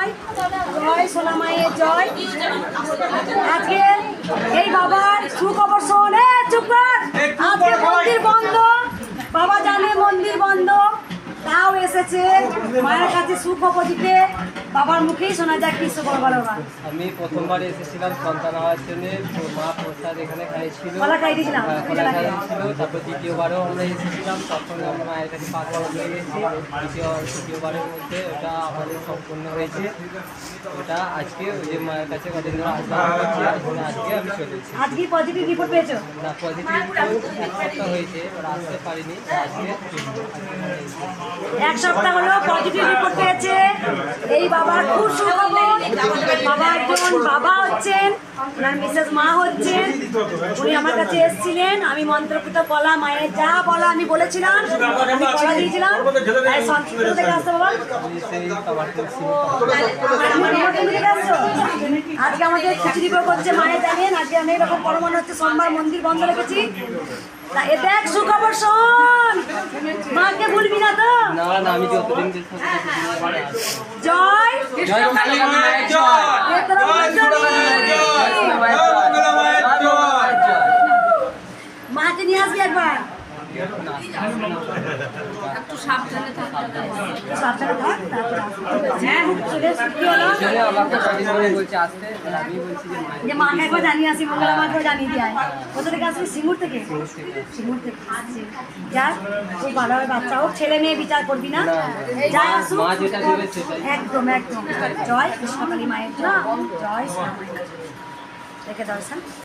জয় জয় সোনা মায়ের জয়। আজকে এই বাবার সুখবর শোন এ, চুপ কর। আজকে মন্দির বন্ধ বাবা জানে মন্দির বন্ধ। এসেছে। মায়ের কাছে সুখবর দিতে বাবার মুখেই শোনা যায় কি সুখবর বলো আমি প্রথমবার এসেছিলাম সন্তান হওয়ার জন্য। তো মা প্রসাদ এখানে খাইছিল। কলা খাইয়ে দিয়েছিলাম? হ্যাঁ, তারপর দ্বিতীয়বারও আমরা এসেছিলাম। তখন আমরা মায়ের কাছে পাঁচ বার হয়ে গেছি। দ্বিতীয় তৃতীয়বারের মধ্যে ওটা আমাদের সম্পূর্ণ হয়েছে। ওটা আজকে ওই যে মায়ের কাছে কদিন ধরে আসলাম আজকে আমি চলেছি আজকে পজিটিভ রিপোর্ট পেয়েছ? না পজিটিভ এক সপ্তাহ হয়েছে। ওরা আসতে পারিনি। আজকে এক সপ্তাহ হলো পজিটিভ রিপোর্ট পেয়েছে। এই বাবার খুব সুখবর। বাবা একজন বাবা হচ্ছেন, ওনার মিসেস মা হচ্ছেন। উনি আমার কাছে এসেছিলেন, আমি মন্ত্রপুত কলা, মায়ের যা বলা আমি বলেছিলাম, আমি কলা দিয়েছিলাম। করছি? আজকে আমাদের খিচুড়ি হচ্ছে মায়ের জানেন আজকে আমি এরকম পরমাণ হচ্ছে সোমবার মন্দির বন্ধ রেখেছি। তা এ দেখ সুখবর ভুলবি না তো না আমি যতদিন। জয়! মায়ের জয়। মাকে নিয়ে আসবি একবার? একটু সাবধানে। হ্যাঁ, যে মাকে একবার জানিয়ে আসি মঙ্গলা মাকেও জানিয়ে দিয়ে কোথা থেকে আসবি সিঙ্গুর থেকে? সিঙ্গুর থেকে যাক খুব ভালো হবে বাচ্চা হোক ছেলে মেয়ে বিচার করবি না? যাই আসুক একদম একদম। জয় কৃষ্ণকালী মায়ের জয় জয় শ্রী রেখে দর্শন